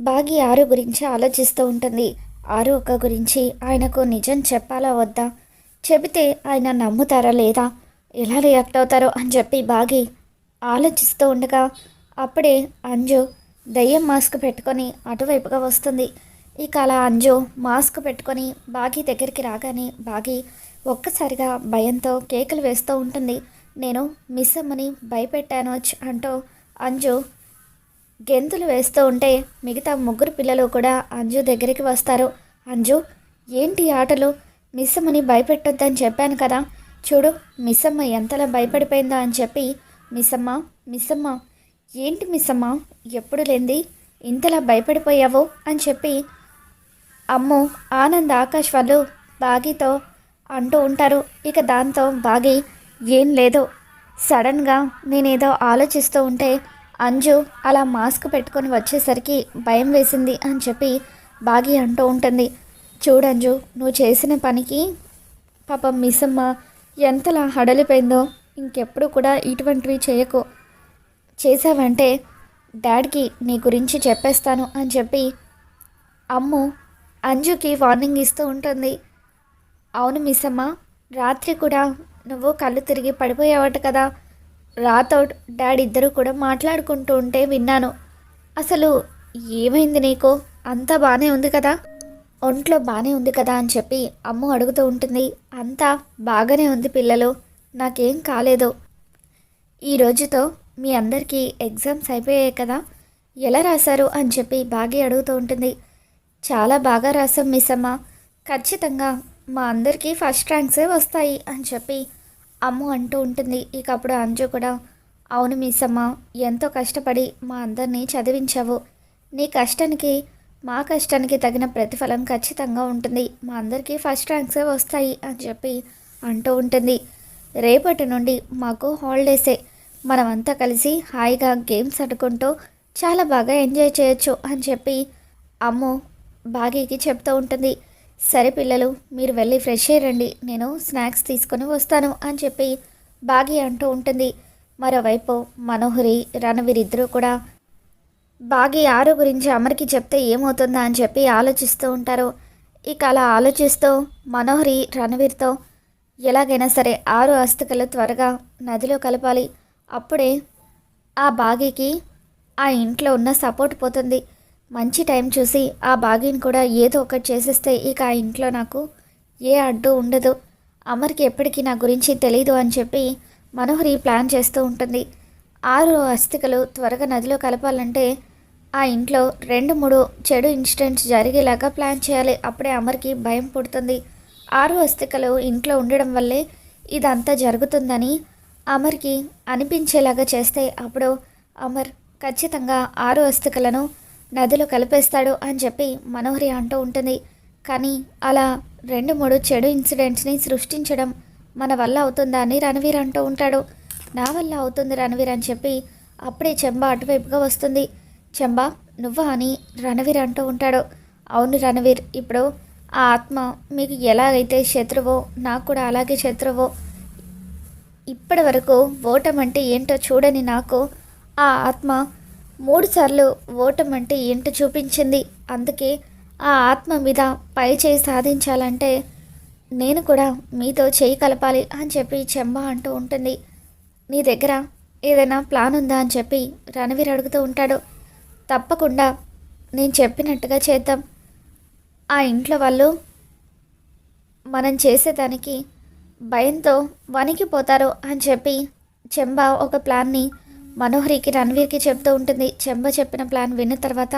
బాగి ఆరు గురించి ఆలోచిస్తూ ఉంటుంది. ఆరు ఒక్క గురించి ఆయనకు నిజం చెప్పాలా వద్దా? చెబితే ఆయన నమ్ముతారా లేదా? ఎలా రియాక్ట్ అవుతారో అని చెప్పి బాగి ఆలోచిస్తూ ఉండగా అప్పుడే అంజు దయ్యం మాస్క్ పెట్టుకొని అటువైపుగా వస్తుంది. ఇక అలా అంజు మాస్క్ పెట్టుకొని బాగి దగ్గరికి రాగానే బాగి ఒక్కసారిగా భయంతో కేకలు వేస్తూ ఉంటుంది. నేను మిస్ అమ్మని భయపెట్టాను అంటూ అంజు గెంతులు వేస్తూ ఉంటే మిగతా ముగ్గురు పిల్లలు కూడా అంజు దగ్గరికి వస్తారు. అంజు ఏంటి ఆటలు? మిస్సమ్మని భయపెట్టొద్దని చెప్పాను కదా. చూడు మిస్సమ్మ ఎంతలా భయపడిపోయిందో అని చెప్పి మిస్సమ్మ మిస్సమ్మ ఏంటి మిస్సమ్మ? ఎప్పుడు లేంది ఇంతలా భయపడిపోయావు? అని చెప్పి అమ్ము ఆనంద్ ఆకాష్ వాళ్ళు బాగీతో అంటూ ఉంటారు. ఇక దాంతో బాగి ఏం లేదు. సడన్గా నేనేదో ఆలోచిస్తూ ఉంటే అంజు అలా మాస్క్ పెట్టుకొని వచ్చేసరికి భయం వేసింది అని చెప్పి బాగి అంటూ ఉంటుంది. చూడంజు నువ్వు చేసిన పనికి పాపం మిస్సమ్మ ఎంతలా హడలిపోయిందో ఇంకెప్పుడు కూడా ఇటువంటివి చేయకు. చేసావంటే డాడ్కి నీ గురించి చెప్పేస్తాను అని చెప్పి అమ్ము అంజుకి వార్నింగ్ ఇస్తూ ఉంటుంది. అవును మిస్సమ్మ రాత్రి కూడా నువ్వు కళ్ళు తిరిగి పడిపోయావట కదా. రాతో డాడీ ఇద్దరు కూడా మాట్లాడుకుంటూ ఉంటే విన్నాను. అసలు ఏమైంది నీకు? అంతా బాగానే ఉంది కదా? ఒంట్లో బాగానే ఉంది కదా అని చెప్పి అమ్మ అడుగుతూ ఉంటుంది. అంతా బాగానే ఉంది పిల్లలు. నాకేం కాలేదు. ఈ రోజుతో మీ అందరికీ ఎగ్జామ్స్ అయిపోయాయి కదా? ఎలా రాశారు? అని చెప్పి బాగా అడుగుతూ ఉంటుంది. చాలా బాగా రాసాం మిస్ అమ్మ. ఖచ్చితంగా మా అందరికీ ఫస్ట్ ర్యాంక్సే వస్తాయి అని చెప్పి అమ్ము అంటూ ఉంటుంది. ఇక అప్పుడు అంజు కూడా అవును మీసమ్మ ఎంతో కష్టపడి మా అందరినీ చదివించావు. నీ కష్టానికి మా కష్టానికి తగిన ప్రతిఫలం ఖచ్చితంగా ఉంటుంది. మా అందరికీ ఫస్ట్ ర్యాంక్సే వస్తాయి అని చెప్పి అంటూ ఉంటుంది. రేపటి నుండి మాకు హాలిడేసే. మనమంతా కలిసి హాయిగా గేమ్స్ ఆడుకుంటూ చాలా బాగా ఎంజాయ్ చేయొచ్చు అని చెప్పి అమ్ము బాగీకి చెప్తూ ఉంటుంది. సరే పిల్లలు మీరు వెళ్ళి ఫ్రెష్ అయ్యండి నేను స్నాక్స్ తీసుకొని వస్తాను అని చెప్పి బాగి అంటూ ఉంటుంది. మరోవైపు మనోహరి రణవీర్ ఇద్దరూ కూడా బాగి ఆరు గురించి అమర్కి చెప్తే ఏమవుతుందా అని చెప్పి ఆలోచిస్తూ ఉంటారు. ఇక అలా ఆలోచిస్తూ మనోహరి రణవీర్తో ఎలాగైనా సరే ఆరు అస్థికలు త్వరగా నదిలో కలపాలి. అప్పుడే ఆ బాగీకి ఆ ఇంట్లో ఉన్న సపోర్ట్ పోతుంది. మంచి టైం చూసి ఆ బాగిని కూడా ఏదో ఒకటి చేసేస్తే ఇక ఆ ఇంట్లో నాకు ఏ అడ్డు ఉండదు. అమర్కి ఎప్పటికీ నా గురించి తెలియదు అని చెప్పి మనోహరి ప్లాన్ చేస్తూ ఉంటుంది. ఆరు అస్థికలు త్వరగా నదిలో కలపాలంటే ఆ ఇంట్లో రెండు మూడు చెడు ఇన్సిడెంట్స్ జరిగేలాగా ప్లాన్ చేయాలి. అప్పుడే అమర్కి భయం పుడుతుంది. ఆరు అస్థికలు ఇంట్లో ఉండడం వల్లే ఇదంతా జరుగుతుందని అమర్కి అనిపించేలాగా చేస్తే అప్పుడు అమర్ ఖచ్చితంగా ఆరు అస్థికలను నదిలో కలిపేస్తాడు అని చెప్పి మనోహరి అంటూ ఉంటుంది. కానీ అలా రెండు మూడు చెడు ఇన్సిడెంట్స్ని సృష్టించడం మన వల్ల అవుతుందా అని రణవీర్ అంటూ ఉంటాడు. నా వల్ల అవుతుంది రణవీర్ అని చెప్పి అప్పుడే చెంబ అటువైపుగా వస్తుంది. చెంబ నువ్వా అని రణవీర్ అంటూ ఉంటాడు. అవును రణవీర్ ఇప్పుడు ఆ ఆత్మ మీకు ఎలాగైతే శత్రువో నాకు కూడా అలాగే శత్రువో. ఇప్పటి వరకు ఓటం అంటే ఏంటో చూడని నాకు ఆ ఆత్మ మూడుసార్లు ఓటం అంటే ఏంటో చూపించింది. అందుకే ఆ ఆత్మ మీద పై చేయి సాధించాలంటే నేను కూడా మీతో చేయి కలపాలి అని చెప్పి చెంబ అంటూ ఉంటుంది. నీ దగ్గర ఏదైనా ప్లాన్ ఉందా అని చెప్పి రణవీర్ అడుగుతూ ఉంటాడు. తప్పకుండా నేను చెప్పినట్టుగా చేద్దాం. ఆ ఇంట్లో వాళ్ళు మనం చేసేదానికి భయంతో వణికిపోతారు అని చెప్పి చెంబ ఒక ప్లాన్ని మనోహరికి రణ్వీర్కి చెప్తూ ఉంటుంది చెంబ చెప్పిన ప్లాన్ విన్న తర్వాత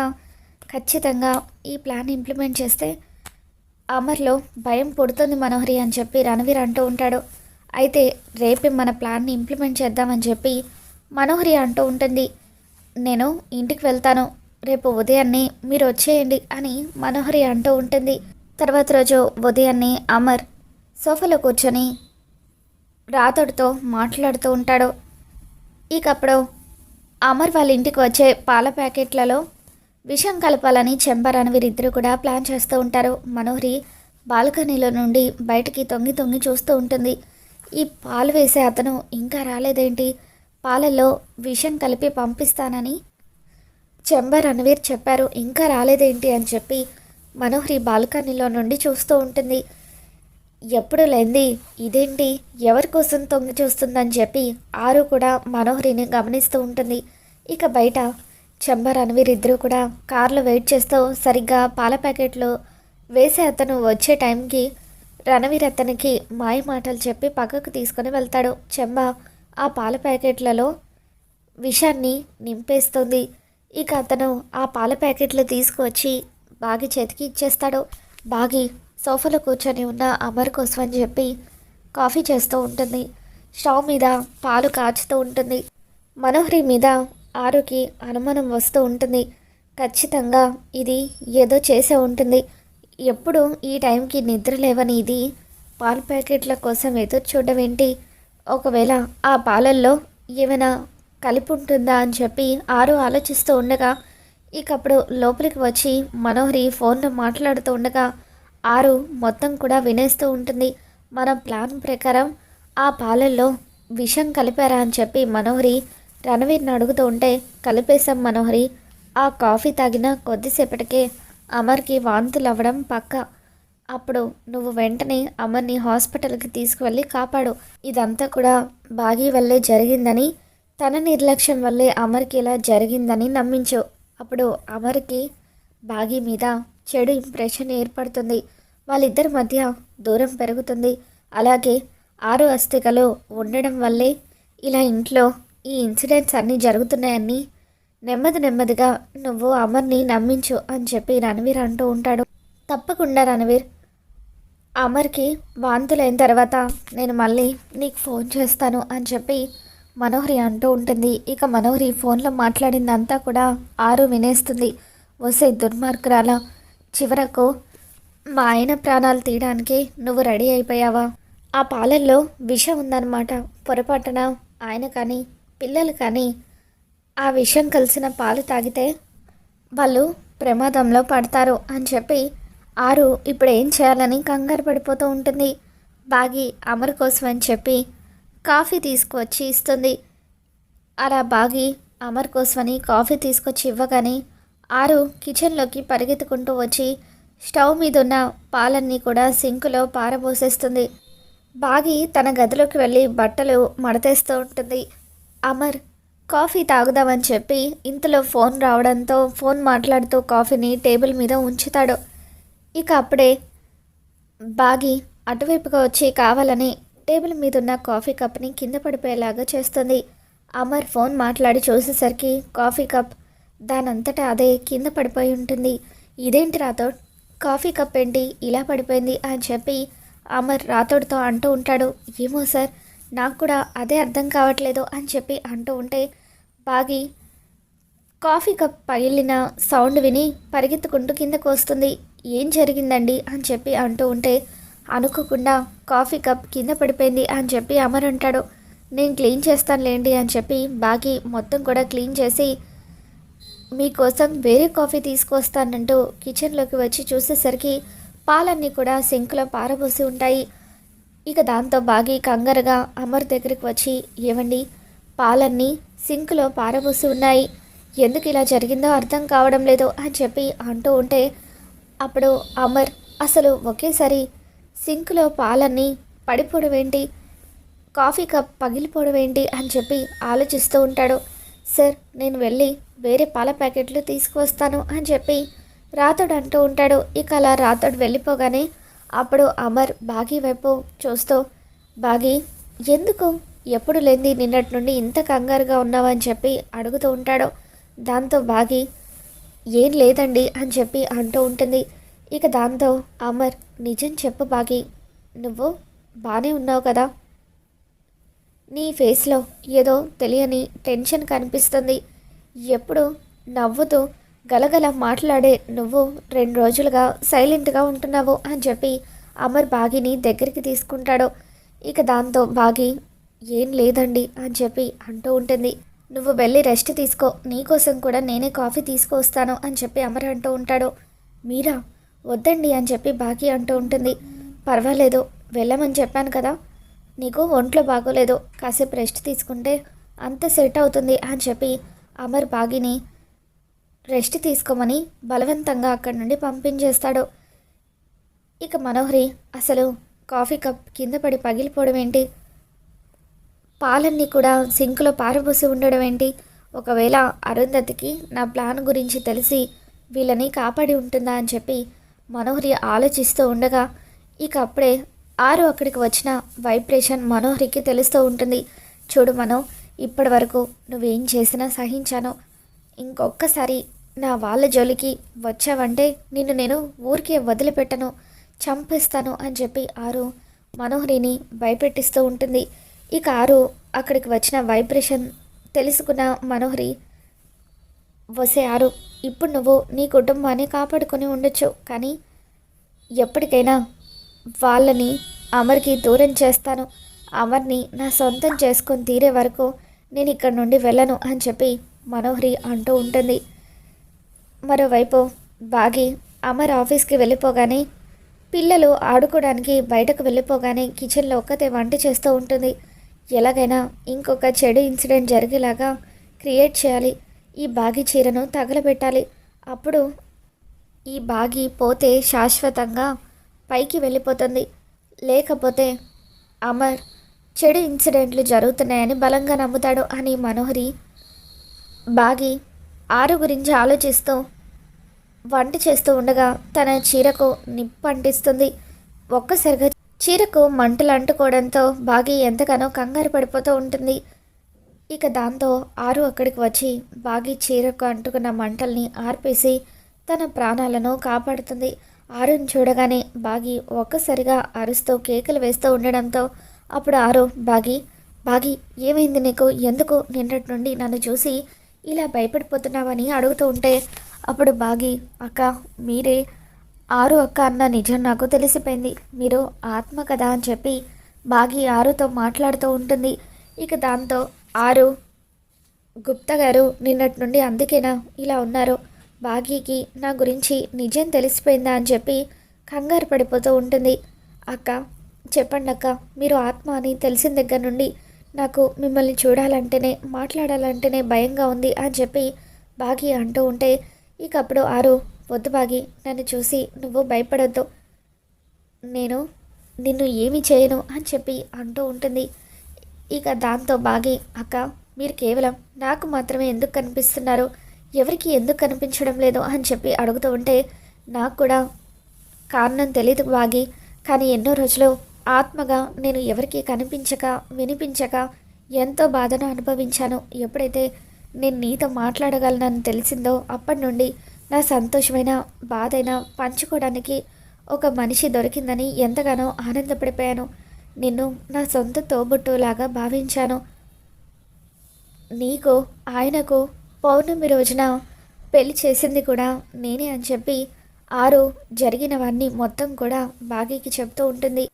ఖచ్చితంగా ఈ ప్లాన్ ఇంప్లిమెంట్ చేస్తే అమర్లో భయం పుడుతుంది మనోహరి అని చెప్పి రణవీర్ అంటూ ఉంటాడు. అయితే రేపే మన ప్లాన్ని ఇంప్లిమెంట్ చేద్దామని చెప్పి మనోహరి అంటూ ఉంటుంది నేను ఇంటికి వెళ్తాను రేపు ఉదయాన్నే మీరు వచ్చేయండి అని మనోహరి అంటూ ఉంటుంది. తర్వాత రోజు ఉదయాన్నే అమర్ సోఫాలో కూర్చొని రాతోడితో మాట్లాడుతూ ఉంటాడు. ఇకప్పుడు అమర్ వాళ్ళ ఇంటికి వచ్చే పాల ప్యాకెట్లలో విషం కలపాలని చెంబరాని వీరిద్దరూ కూడా ప్లాన్ చేస్తూ ఉంటారు. మనోహరి బాల్కనీలో నుండి బయటికి తొంగి తొంగి చూస్తూ ఉంటుంది. ఈ పాలు వేసే అతను ఇంకా రాలేదేంటి? పాలలో విషం కలిపి పంపిస్తానని చెంబర్ రణవీర్ చెప్పారు. ఇంకా రాలేదేంటి అని చెప్పి మనోహరి బాల్కనీలో నుండి చూస్తూ ఉంటుంది. ఎప్పుడు లేంది? ఇదేంటి? ఎవరి కోసం తొంగి చూస్తుందని చెప్పి ఆరు కూడా మనోహరిని గమనిస్తూ ఉంటుంది. ఇక బయట చెంబ రణవీర్ ఇద్దరూ కూడా కార్లో వెయిట్ చేస్తూ సరిగ్గా పాల ప్యాకెట్లు వేసే అతను వచ్చే టైంకి రణవీర్ అతనికి మాయ మాటలు చెప్పి పక్కకు తీసుకొని వెళ్తాడు. చెంబ ఆ పాల ప్యాకెట్లలో విషాన్ని నింపేస్తుంది. ఇక అతను ఆ పాల ప్యాకెట్లు తీసుకువచ్చి బాగి చేతికి ఇచ్చేస్తాడు. బాగి సోఫాలో కూర్చొని ఉన్న అమర్ కోసం అని చెప్పి కాఫీ చేస్తూ ఉంటుంది. స్టవ్ మీద పాలు కాచుతూ ఉంటుంది. మనోహరి మీద ఆరుకి అనుమానం వస్తూ ఉంటుంది. ఖచ్చితంగా ఇది ఏదో చేసే ఉంటుంది. ఎప్పుడు ఈ టైంకి నిద్ర లేవని ఇది పాల ప్యాకెట్ల కోసం ఎదురు చూడడం ఏంటి? ఒకవేళ ఆ పాలల్లో ఏమైనా కలిపి ఉంటుందా అని చెప్పి ఆరు ఆలోచిస్తూ ఉండగా ఇకప్పుడు లోపలికి వచ్చి మనోహరి ఫోన్లో మాట్లాడుతూ ఉండగా ఆరు మొత్తం కూడా వినేస్తూ ఉంటుంది. మన ప్లాన్ ప్రకారం ఆ పాలల్లో విషం కలిపారా అని చెప్పి మనోహరి రణవీర్ని అడుగుతూ ఉంటే కలిపేశాం మనోహరి. ఆ కాఫీ తాగిన కొద్దిసేపటికే అమర్కి వాంతులు అవ్వడం పక్క. అప్పుడు నువ్వు వెంటనే అమర్ని హాస్పిటల్కి తీసుకువెళ్ళి కాపాడు. ఇదంతా కూడా బాగీ వల్లే జరిగిందని తన నిర్లక్ష్యం వల్లే అమర్కి ఇలా జరిగిందని నమ్మించు. అప్పుడు అమర్కి బాగీ మీద చెడు ఇంప్రెషన్ ఏర్పడుతుంది. వాళ్ళిద్దరి మధ్య దూరం పెరుగుతుంది. అలాగే ఆరు అస్థికలు ఉండడం వల్లే ఇలా ఇంట్లో ఈ ఇన్సిడెంట్స్ అన్నీ జరుగుతున్నాయని నెమ్మది నెమ్మదిగా నువ్వు అమర్ని నమ్మించు అని చెప్పి రణవీర్ అంటూ ఉంటాడు. తప్పకుండా రణవీర్. అమర్కి వాంతులైన తర్వాత నేను మళ్ళీ నీకు ఫోన్ చేస్తాను అని చెప్పి మనోహరి అంటూ ఉంటుంది. ఇక మనోహరి ఫోన్లో మాట్లాడిందంతా కూడా ఆరు వినేస్తుంది. వసే దుర్మార్గురాల. చివరకు మా ఆయన ప్రాణాలు తీయడానికి నువ్వు రెడీ అయిపోయావా? ఆ పాలల్లో విషం ఉందన్నమాట. పొరపాటున ఆయన కానీ పిల్లలు కానీ ఆ విషం కలిసిన పాలు తాగితే వాళ్ళు ప్రమాదంలో పడతారు అని చెప్పి ఆరు ఇప్పుడు ఏం చేయాలని కంగారు పడిపోతూ ఉంటుంది. బాగి అమర్ కోసం అని చెప్పి కాఫీ తీసుకువచ్చి ఇస్తుంది. అలా బాగి అమర్ కోసమని కాఫీ తీసుకొచ్చి ఇవ్వగానే ఆరు కిచెన్లోకి పరిగెత్తుకుంటూ వచ్చి స్టవ్ మీద ఉన్న పాలన్నీ కూడా సింకులో పారబోసేస్తుంది. బాగి తన గదిలోకి వెళ్ళి బట్టలు మడతేస్తూ ఉంటుంది. అమర్ కాఫీ తాగుదామని చెప్పి ఇంతలో ఫోన్ రావడంతో ఫోన్ మాట్లాడుతూ కాఫీని టేబుల్ మీద ఉంచుతాడు. ఇక అప్పుడే బాగి అటువైపుగా వచ్చి కావాలని టేబుల్ మీద ఉన్న కాఫీ కప్ని కింద పడిపోయేలాగా చేస్తుంది. అమర్ ఫోన్ మాట్లాడి చూసేసరికి కాఫీ కప్ దానంతటా అదే కింద పడిపోయి ఉంటుంది. ఇదేంటి రాథోడ్? కాఫీ కప్ ఏంటి ఇలా పడిపోయింది అని చెప్పి అమర్ రాతోడితో అంటూ ఉంటాడు. ఏమో సార్ నాకు కూడా అదే అర్థం కావట్లేదు అని చెప్పి అంటూ ఉంటే బాగి కాఫీ కప్ పగిలిన సౌండ్ విని పరిగెత్తుకుంటూ కిందకు వస్తుంది. ఏం జరిగిందండి అని చెప్పి అంటూ ఉంటే అనుకోకుండా కాఫీ కప్ కింద పడిపోయింది అని చెప్పి అమర్ అంటాడు. నేను క్లీన్ చేస్తాను లేండి అని చెప్పి బాగి మొత్తం కూడా క్లీన్ చేసి మీకోసం వేరే కాఫీ తీసుకొస్తానంటూ కిచెన్లోకి వచ్చి చూసేసరికి పాలన్నీ కూడా సింక్లో పారబోసి ఉంటాయి. ఇక దాంతో బాగి కంగారుగా అమర్ దగ్గరికి వచ్చి ఏమండి పాలన్నీ సింక్లో పారబోసి ఉన్నాయి. ఎందుకు ఇలా జరిగిందో అర్థం కావడం లేదు అని చెప్పి అంటూ ఉంటే అప్పుడు అమర్ అసలు ఒకేసారి సింక్లో పాలన్నీ పడిపోవడం ఏంటి? కాఫీ కప్ పగిలిపోవడం ఏంటి? అని చెప్పి ఆలోచిస్తూ ఉంటాడు. సార్ నేను వెళ్ళి వేరే పాల ప్యాకెట్లు తీసుకువస్తాను అని చెప్పి రాతోడు అంటూ ఉంటాడు. ఇక అలా రాతోడు వెళ్ళిపోగానే అప్పుడు అమర్ బాగీ వైపు చూస్తూ బాగీ ఎందుకు? ఎప్పుడు లేని నిన్నటి నుండి ఇంత కంగారుగా ఉన్నావని చెప్పి అడుగుతూ ఉంటాడు. దాంతో బాగి ఏం లేదండి అని చెప్పి అంటూ ఉంటుంది. ఇక దాంతో అమర్ నిజం చెప్పు బాగి నువ్వు బాగానే ఉన్నావు కదా? నీ ఫేస్లో ఏదో తెలియని టెన్షన్ కనిపిస్తుంది. ఎప్పుడు నవ్వుతూ గలగల మాట్లాడే నువ్వు రెండు రోజులుగా సైలెంట్గా ఉంటున్నావు అని చెప్పి అమర్ బాగిని దగ్గరికి తీసుకుంటాడు. ఇక దాంతో బాగి ఏం లేదండి అని చెప్పి అంటూ ఉంటుంది. నువ్వు వెళ్ళి రెస్ట్ తీసుకో నీకోసం కూడా నేనే కాఫీ తీసుకొస్తాను అని చెప్పి అమర్ అంటూ ఉంటాడు. మీరా వద్దండి అని చెప్పి బాగి అంటూ ఉంటుంది. పర్వాలేదు వెళ్ళమని చెప్పాను కదా నీకు ఒంట్లో బాగోలేదు కాసేపు రెస్ట్ తీసుకుంటే అంత సెట్ అవుతుంది అని చెప్పి అమర్ బాగిని రెస్ట్ తీసుకోమని బలవంతంగా అక్కడి నుండి పంపించేస్తాడు. ఇక మనోహరి అసలు కాఫీ కప్ కింద పడి పగిలిపోవడం ఏంటి? పాలన్నీ కూడా సింకులో పారబోసి ఉండడం ఏంటి? ఒకవేళ అరుంధతికి నా ప్లాన్ గురించి తెలిసి వీళ్ళని కాపాడి ఉంటుందా అని చెప్పి మనోహరి ఆలోచిస్తూ ఉండగా ఇక అప్పుడే ఆరు అక్కడికి వచ్చిన వైబ్రేషన్ మనోహరికి తెలుస్తూ ఉంటుంది. చూడు మనో ఇప్పటి వరకు నువ్వేం చేసినా సహించాను. ఇంకొక్కసారి నా వాళ్ళ జోలికి వచ్చావంటే నిన్ను నేను ఊరికే వదిలిపెట్టను చంపేస్తాను అని చెప్పి ఆరు మనోహరిని భయపెట్టిస్తూ ఉంటుంది. ఇక ఆరు అక్కడికి వచ్చిన వైబ్రేషన్ తెలుసుకున్న మనోహరి వసే ఆరు ఇప్పుడు నువ్వు నీ కుటుంబాన్ని కాపాడుకొని ఉండొచ్చు. కానీ ఎప్పటికైనా వాళ్ళని అమర్కి దూరం చేస్తాను. అమర్ని నా సొంతం చేసుకొని తీరే వరకు నేను ఇక్కడ నుండి వెళ్ళను అని చెప్పి మనోహరి అంటూ ఉంటుంది. మరోవైపు బాగి అమర్ ఆఫీస్కి వెళ్ళిపోగానే పిల్లలు ఆడుకోవడానికి బయటకు వెళ్ళిపోగానే కిచెన్లో ఒక్కతే వంట చేస్తూ ఉంటుంది. ఎలాగైనా ఇంకొక చెడు ఇన్సిడెంట్ జరిగేలాగా క్రియేట్ చేయాలి. ఈ బాగి చీరను తగలబెట్టాలి. అప్పుడు ఈ బాగి పోతే శాశ్వతంగా పైకి వెళ్ళిపోతుంది. లేకపోతే అమర్ చెడు ఇన్సిడెంట్లు జరుగుతున్నాయని బలంగా నమ్ముతాడు అని మనోహరి బాగి ఆరు గురించి ఆలోచిస్తూ వంట చేస్తూ ఉండగా తన చీరకు నిప్పు అంటిస్తుంది ఒక్కసారిగా చీరకు మంటలు అంటుకోవడంతో బాగి ఎంతగానో కంగారు పడిపోతూ ఉంటుంది. ఇక దాంతో ఆరు అక్కడికి వచ్చి బాగి చీరకు అంటుకున్న మంటల్ని ఆర్పేసి తన ప్రాణాలను కాపాడుతుంది. ఆరుని చూడగానే బాగి ఒక్కసారిగా అరుస్తూ కేకలు వేస్తూ ఉండడంతో అప్పుడు ఆరు బాగి బాగి ఏమైంది నీకు? ఎందుకు నిన్నటి నుండి నన్ను చూసి ఇలా భయపడిపోతున్నావని అడుగుతూ ఉంటే అప్పుడు బాగి అక్క మీరే ఆరు అక్క అన్న నిజం నాకు తెలిసిపోయింది. మీరు ఆత్మ కదా అని చెప్పి బాగి ఆరుతో మాట్లాడుతూ ఉంటుంది. ఇక దాంతో ఆరు గుప్తా గారు నిన్నటి నుండి అందుకేనా ఇలా ఉన్నారు? బాగీకి నా గురించి నిజం తెలిసిపోయిందా అని చెప్పి కంగారు పడిపోతూ ఉంటుంది. అక్క చెప్పండి అక్క మీరు ఆత్మ అని తెలిసిన దగ్గర నుండి నాకు మిమ్మల్ని చూడాలంటేనే మాట్లాడాలంటేనే భయంగా ఉంది అని చెప్పి బాగి అంటూ ఉంటే ఇక అప్పుడు ఆరు వద్దు బాగి నన్ను చూసి నువ్వు భయపడొద్దు. నేను నిన్ను ఏమి చేయను అని చెప్పి అంటూ ఉంటుంది. ఇక దాంతో బాగి అక్క మీరు కేవలం నాకు మాత్రమే ఎందుకు కనిపిస్తున్నారు? ఎవరికి ఎందుకు కనిపించడం లేదు అని చెప్పి అడుగుతూ ఉంటే నాకు కూడా కారణం తెలియదు బాగి కానీ ఎన్నో రోజులు ఆత్మగా నేను ఎవరికి కనిపించక వినిపించక ఎంతో బాధను అనుభవించాను. ఎప్పుడైతే నేను నీతో మాట్లాడగలనని తెలిసిందో అప్పటి నుండి నా సంతోషమైన బాధైనా పంచుకోవడానికి ఒక మనిషి దొరికిందని ఎంతగానో ఆనందపడిపోయాను. నిన్ను నా సొంత తోబుట్టులాగా భావించాను. నీకు ఆయనకు పౌర్ణమి రోజున పెళ్ళి చేసింది కూడా నేనే అని చెప్పి ఆరు జరిగినవన్నీ మొత్తం కూడా బాగీకి చెప్తూ ఉంటుంది.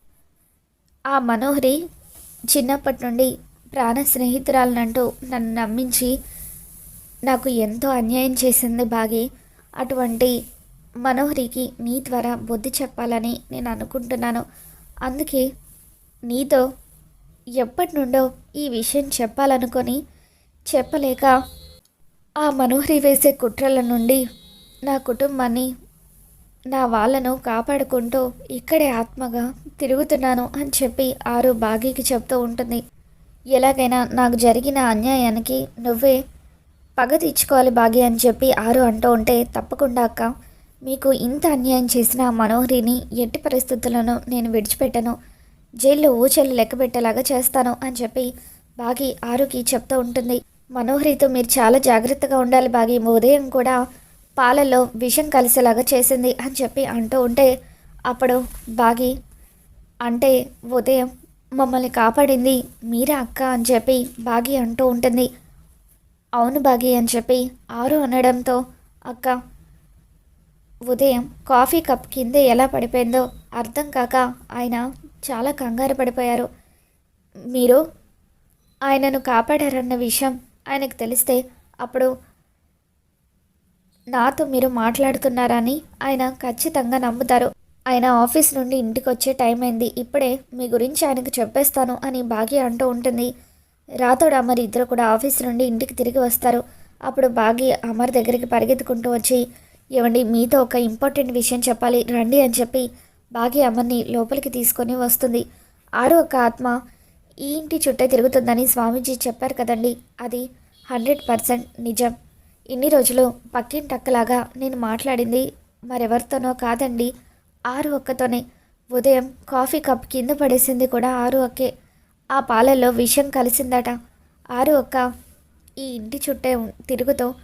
ఆ మనోహరి చిన్నప్పటి నుండి ప్రాణ స్నేహితురాలనంటూ నన్ను నమ్మించి నాకు ఎంతో అన్యాయం చేసింది బాగి. అటువంటి మనోహరికి నీ ద్వారా బుద్ధి చెప్పాలని నేను అనుకుంటున్నాను. అందుకే నీతో ఎప్పటి నుండో ఈ విషయం చెప్పాలనుకొని చెప్పలేక ఆ మనోహరి వేసే కుట్రల నుండి నా కుటుంబాన్ని నా వాళ్ళను కాపాడుకుంటూ ఇక్కడే ఆత్మగా తిరుగుతున్నాను అని చెప్పి ఆరు బాగీకి చెప్తూ ఉంటుంది. ఎలాగైనా నాకు జరిగిన అన్యాయానికి నువ్వే పగ తీర్చుకోవాలి బాగి అని చెప్పి ఆరు అంటూ ఉంటే తప్పకుండా అక్క. మీకు ఇంత అన్యాయం చేసిన మనోహరిని ఎట్టి పరిస్థితులను నేను విడిచిపెట్టను. జైల్లో ఊచలు లెక్కబెట్టేలాగా చేస్తాను అని చెప్పి బాగి ఆరుకి చెప్తూ ఉంటుంది. మనోహరితో మీరు చాలా జాగ్రత్తగా ఉండాలి బాగి. ఉదయం కూడా పాలలో విషం కలిసేలాగా చేసింది అని చెప్పి అంటూ ఉంటే అప్పుడు బాగి అంటే ఉదయం మమ్మల్ని కాపాడింది మీరే అక్క అని చెప్పి బాగి అంటూ ఉంటుంది. అవును బాగి అని చెప్పి ఆరు అనడంతో అక్క ఉదయం కాఫీ కప్ కింద ఎలా పడిపోయిందో అర్థం కాక ఆయన చాలా కంగారు పడిపోయారు. మీరు ఆయనను కాపాడారన్న విషయం ఆయనకు తెలిస్తే అప్పుడు నాతో మీరు మాట్లాడుతున్నారని ఆయన ఖచ్చితంగా నమ్ముతారు. ఆయన ఆఫీస్ నుండి ఇంటికి వచ్చే టైం అయింది. ఇప్పుడే మీ గురించి ఆయనకు చెప్పేస్తాను అని భాగ్య అంటూ ఉంటుంది. రాతోడు అమర్ ఇద్దరు కూడా ఆఫీస్ నుండి ఇంటికి తిరిగి వస్తారు. అప్పుడు భాగ్య అమర్ దగ్గరికి పరిగెత్తుకుంటూ వచ్చి ఏమండి మీతో ఒక ఇంపార్టెంట్ విషయం చెప్పాలి. రండి అని చెప్పి భాగ్య అమర్ని లోపలికి తీసుకొని వస్తుంది. ఆరు ఒక ఆత్మ ఈ ఇంటి చుట్టే తిరుగుతుందని స్వామీజీ చెప్పారు కదండి. అది హండ్రెడ్ పర్సెంట్ నిజం. ఇన్ని రోజులు పక్కింటక్కలాగా నేను మాట్లాడింది మరెవరితోనో కాదండి. ఆరు ఒక్కతోనే. ఉదయం కాఫీ కప్ కింద పడేసింది కూడా ఆరు ఒక్కే. ఆ పాలల్లో విషం కలిసిందట. ఆరు ఒక్క ఈ ఇంటి చుట్టే తిరుగుతూ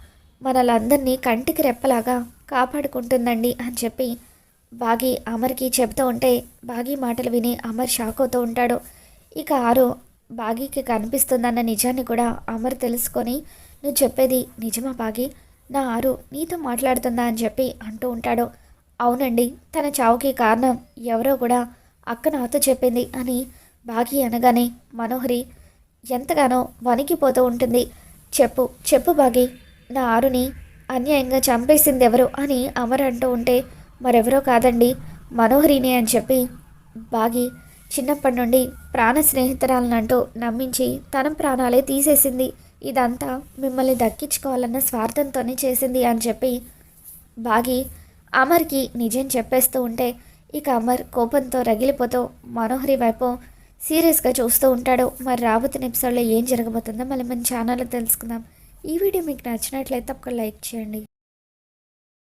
మనలందరినీ కంటికి రెప్పలాగా కాపాడుకుంటుందండి అని చెప్పి బాగి అమర్కి చెబుతూ ఉంటే బాగి మాటలు విని అమర్ షాక్ అవుతూ ఉంటాడు. ఇక ఆరు బాగీకి కనిపిస్తుందన్న నిజాన్ని కూడా అమర్ తెలుసుకొని నువ్వు చెప్పేది నిజమా బాగి? నా ఆరు నీతో మాట్లాడుతుందా? అని చెప్పి అంటూ ఉంటాడు. అవునండి తన చావుకి కారణం ఎవరో కూడా అక్క నాతో చెప్పింది అని బాగి అనగానే మనోహరి ఎంతగానో వణికిపోతూ ఉంటుంది. చెప్పు చెప్పు బాగి. నా ఆరుని అన్యాయంగా చంపేసింది ఎవరు అని అమర్ అంటూ ఉంటే మరెవరో కాదండి మనోహరిని అని చెప్పి బాగి చిన్నప్పటి నుండి ప్రాణ స్నేహితురాలనంటూ నమ్మించి తన ప్రాణాలే తీసేసింది. ఇదంతా మిమ్మల్ని దక్కించుకోవాలన్న స్వార్థంతోనే చేసింది అని చెప్పి బాగి అమర్కి నిజం చెప్పేస్తూ ఉంటే ఇక అమర్ కోపంతో రగిలిపోతూ మనోహరి వైపు సీరియస్గా చూస్తూ ఉంటాడు. మరి రాబోతున్న ఎపిసోడ్లో ఏం జరగబోతుందో మళ్ళీ మన ఛానల్లో తెలుసుకుందాం. ఈ వీడియో మీకు నచ్చినట్లయితే ఒక లైక్ చేయండి.